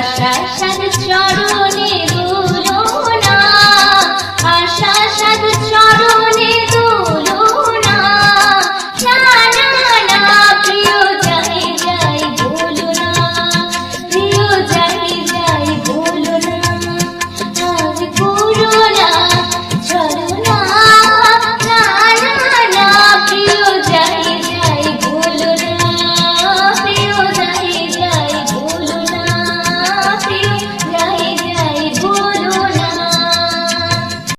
প্রশাসন চরণে